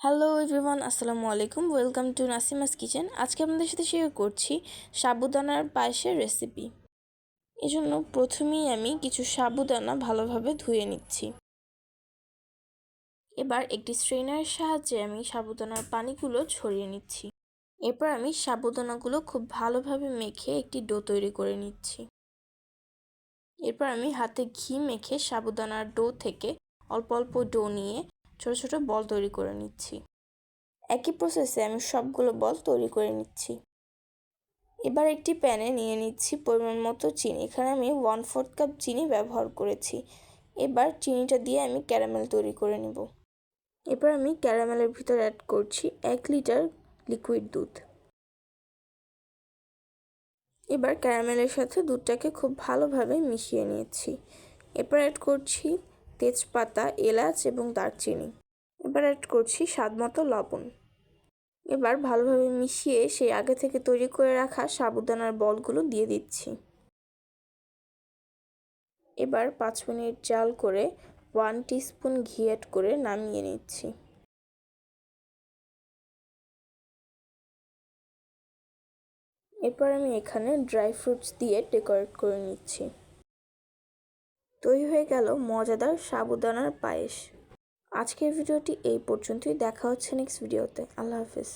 Hello everyone আসসালামু আলাইকুম। Welcome to Nasima's kitchen আজকে আপনাদের সাথে শেয়ার করছি সাবুদানার পায়েসের রেসিপি এজন্য প্রথমেই আমি কিছু সাবুদানা ভালোভাবে ধুয়ে নিচ্ছি। এবার একটি স্ট্রেনারের সাহায্যে আমি সাবুদানার পানিগুলো ছড়িয়ে নিচ্ছি। এরপর আমি সাবুদানাগুলো খুব ভালোভাবে মেখে একটি ডো তৈরি করে নিচ্ছি। এরপর আমি হাতে ঘি মেখে সাবুদানার ডো থেকে অল্প অল্প ডো নিয়ে ছোট ছোট বল তৈরি করে নিচ্ছি। একই প্রসেসে আমি সবগুলো বল তৈরি করে নিচ্ছি। এবার একটি প্যানে নিয়ে নিচ্ছি পরিমাণ মতো চিনি। এখানে আমি ওয়ান ফোর্থ কাপ চিনি ব্যবহার করেছি। এবার চিনিটা দিয়ে আমি ক্যারামেল তৈরি করে নেব। এবার আমি ক্যারামেলের ভিতর অ্যাড করছি এক লিটার লিকুইড দুধ। এবার ক্যারামেলের সাথে দুধটাকে খুব ভালোভাবে মিশিয়ে নিয়েছি। এরপর অ্যাড করছি তেজপাতা, এলাচ এবং দারচিনি। এবার অ্যাড করছি স্বাদ মতো লবণ। এবার ভালোভাবে মিশিয়ে সেই আগে থেকে তৈরি করে রাখা সাবুদানার বলগুলো দিয়ে দিচ্ছি। এবার পাঁচ মিনিট জাল করে ওয়ান টিস্পুন ঘি অ্যাড করে নামিয়ে নিচ্ছি। এরপর আমি এখানে ড্রাই ফ্রুটস দিয়ে ডেকোরেট করে নিচ্ছি। তৈরি হয়ে গেল মজাদার সাবুদানার পায়েস। আজকের ভিডিওটি এই পর্যন্তই। দেখা হচ্ছে নেক্সট ভিডিওতে আল্লাহ হাফিজ।